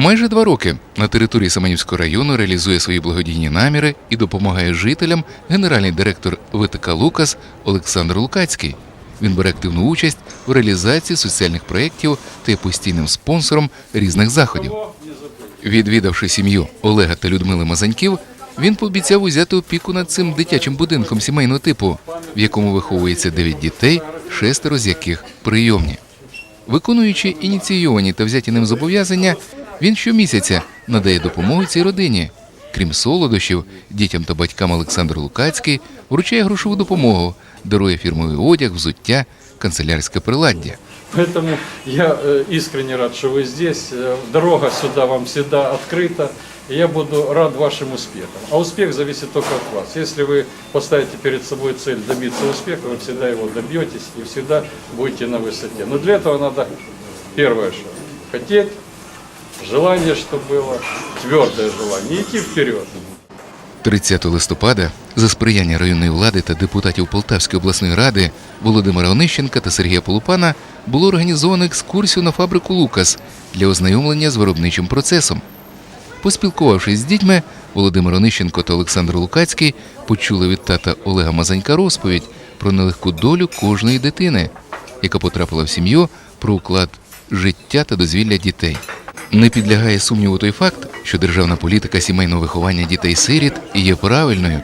Майже два роки на території Семенівського району реалізує свої благодійні наміри і допомагає жителям генеральний директор ВТК Лукас Олександр Лукацький. Він бере активну участь у реалізації соціальних проєктів та є постійним спонсором різних заходів. Відвідавши сім'ю Олега та Людмили Мазаньків, він пообіцяв узяти опіку над цим дитячим будинком сімейного типу, в якому виховується дев'ять дітей, шестеро з яких прийомні. Виконуючи ініційовані та взяті ним зобов'язання, він щомісяця надає допомогу цій родині. Крім солодощів, дітям та батькам Олександр Лукацький вручає грошову допомогу, дарує фірмовий одяг, взуття, канцелярське приладдя. Поэтому я э, искренне рад, что вы здесь. Э, Дорога сюда вам всегда открыта. И я буду рад вашим успехам. А успех зависит только от вас. Если вы поставите перед собой цель добиться успеха, вы всегда его добьетесь и всегда будете на высоте. Но для этого надо первое, что хотеть, желание, чтобы было, твердое желание, идти вперед. 30 листопада за сприяння районної влади та депутатів Полтавської обласної ради Володимира Онищенка та Сергія Полупана було організовано екскурсію на фабрику Лукас для ознайомлення з виробничим процесом. Поспілкувавшись з дітьми, Володимир Онищенко та Олександр Лукацький почули від тата Олега Мазанька розповідь про нелегку долю кожної дитини, яка потрапила в сім'ю про уклад життя та дозвілля дітей. Не підлягає сумніву той факт, що державна політика сімейного виховання дітей-сиріт є правильною,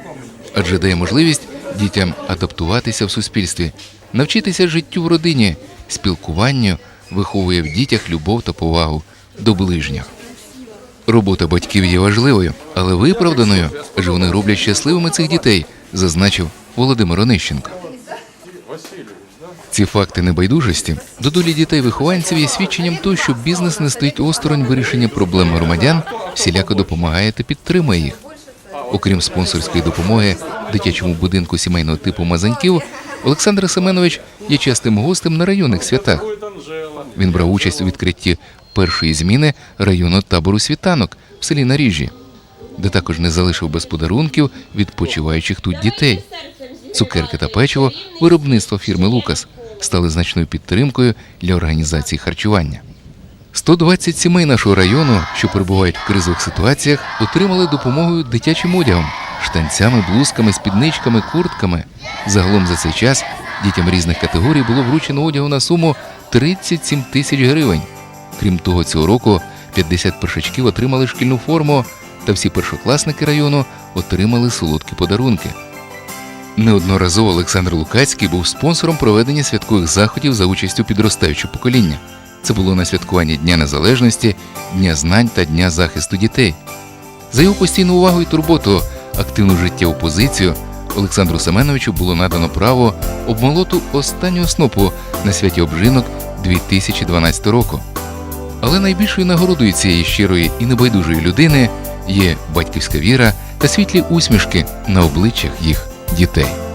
адже дає можливість дітям адаптуватися в суспільстві, навчитися життю в родині, спілкуванню, виховує в дітях любов та повагу до ближніх. Робота батьків є важливою, але виправданою, адже вони роблять щасливими цих дітей, зазначив Володимир Онищенко. Ці факти небайдужості до долі дітей-вихованців є свідченням того, що бізнес не стоїть осторонь вирішення проблем громадян, всіляко допомагає та підтримує їх. Окрім спонсорської допомоги дитячому будинку сімейного типу Мазаньків, Олександр Семенович є частим гостем на районних святах. Він брав участь у відкритті першої зміни районного табору світанок в селі Наріжжі, де також не залишив без подарунків відпочиваючих тут дітей. Цукерки та печиво виробництва фірми Лукас стали значною підтримкою для організації харчування. 120 сімей нашого району, що перебувають в кризових ситуаціях, отримали допомогу дитячим одягом, штанцями, блузками, спідничками, куртками. Загалом за цей час дітям різних категорій було вручено одягу на суму 37 тисяч гривень. Крім того, цього року 50 першачків отримали шкільну форму, та всі першокласники району отримали солодкі подарунки. Неодноразово Олександр Лукацький був спонсором проведення святкових заходів за участю підростаючого покоління. Це було на святкуванні Дня Незалежності, Дня знань та Дня захисту дітей. За його постійну увагу і турботу, активну життєву позицію Олександру Семеновичу було надано право обмолоту останнього снопу на святі обжинок 2012 року. Але найбільшою нагородою цієї щирої і небайдужої людини є батьківська віра та світлі усмішки на обличчях їх дітей.